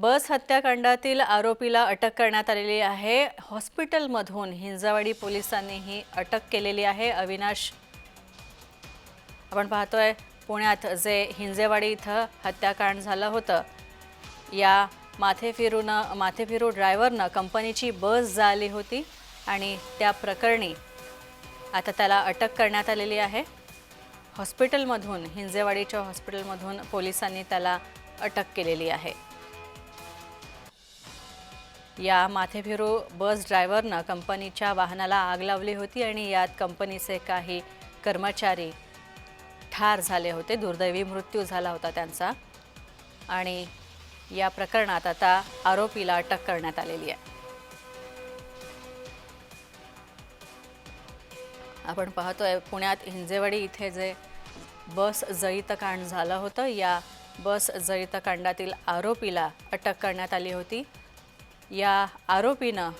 बस हत्याकांडातील आरोपीला अटक करण्यात आलेली आहे. हॉस्पिटलमधून हिंजावाडी पोलिसांनी ही अटक केलेली आहे. अविनाश आपण पाहतोय पुण्यात जे हिंजेवाडी इथं हत्याकांड झालं होतं. या माथेफिरूनं माथेफिरू ड्रायव्हरनं कंपनीची बस जाळली होती आणि त्या प्रकरणी आता त्याला अटक करण्यात आलेली आहे. हॉस्पिटलमधून हिंजेवाडीच्या हॉस्पिटलमधून पोलिसांनी त्याला अटक केलेली आहे. या माथेफिरू बस ड्रायव्हरनं कंपनीच्या वाहनाला आग लावली होती आणि यात कंपनीचे काही कर्मचारी ठार झाले होते. दुर्दैवी मृत्यू झाला होता त्यांचा. आणि या प्रकरणात आता आरोपीला अटक करण्यात आलेली आहे. आपण पाहतोय पुण्यात हिंजेवाडी इथे जे बस जळीतकांड झालं होतं या बस जळीतकांडातील आरोपीला अटक करण्यात आली होती. या आरोपीनं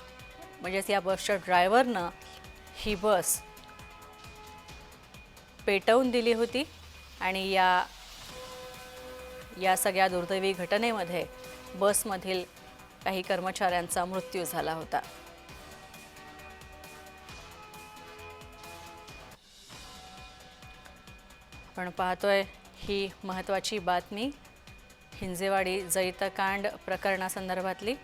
म्हणजेच या बसच्या ड्रायव्हरनं ही बस पेटवून दिली होती आणि या या सगळ्या दुर्दैवी घटनेमध्ये बसमधील काही कर्मचाऱ्यांचा मृत्यू झाला होता. आपण पाहतोय ही महत्त्वाची बातमी हिंजेवाडी जैतकांड प्रकरणासंदर्भातली.